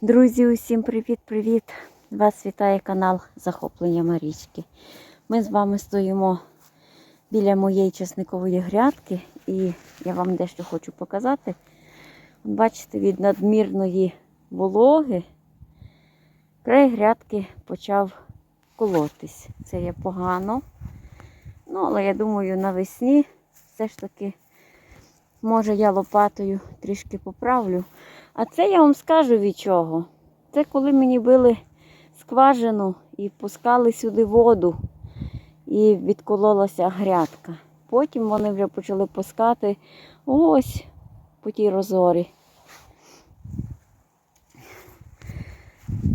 Друзі, усім привіт-привіт! Вас вітає канал Захоплення Марічки. Ми з вами стоїмо біля моєї часникової грядки і я вам дещо хочу показати. Бачите, від надмірної вологи край грядки почав колотись. Це є погано. Ну, але я думаю, навесні все ж таки, може, я лопатою трішки поправлю. А це я вам скажу від чого. Це коли мені били скважину і пускали сюди воду, і відкололася грядка. Потім вони вже почали пускати ось по тій розорі.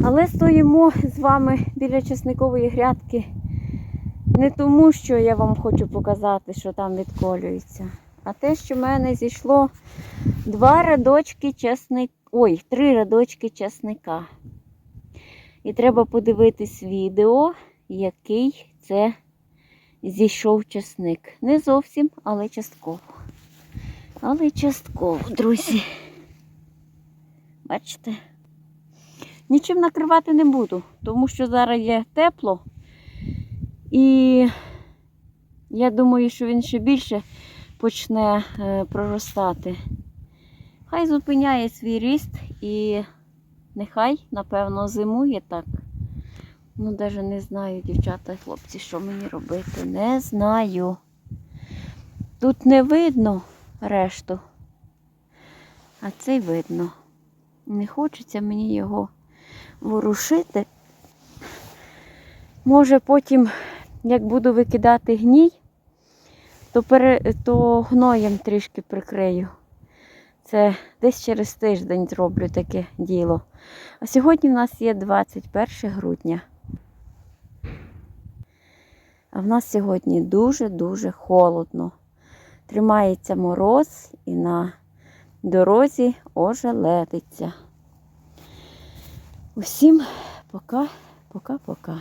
Але стоїмо з вами біля часникової грядки не тому, що я вам хочу показати, що там відколюється, а те, що в мене зійшло два рядочки часника. Ой, три рядочки часника. І треба подивитись відео, який це зійшов часник. Не зовсім, але частково. Але частково, друзі. Бачите? Нічим накривати не буду, тому що зараз є тепло. І я думаю, що він ще більше почне е, проростати. Хай зупиняє свій ріст і нехай, напевно, зимує так. Ну, навіть не знаю, дівчата і хлопці, що мені робити. Не знаю. Тут не видно решту, а цей видно. Не хочеться мені його ворушити. Може потім, як буду викидати гній, то, пере... то гноєм трішки прикрию. Це десь через тиждень зроблю таке діло. А сьогодні в нас є 21 грудня. А в нас сьогодні дуже-дуже холодно. Тримається мороз і на дорозі ожеледиться. Усім пока, пока-пока.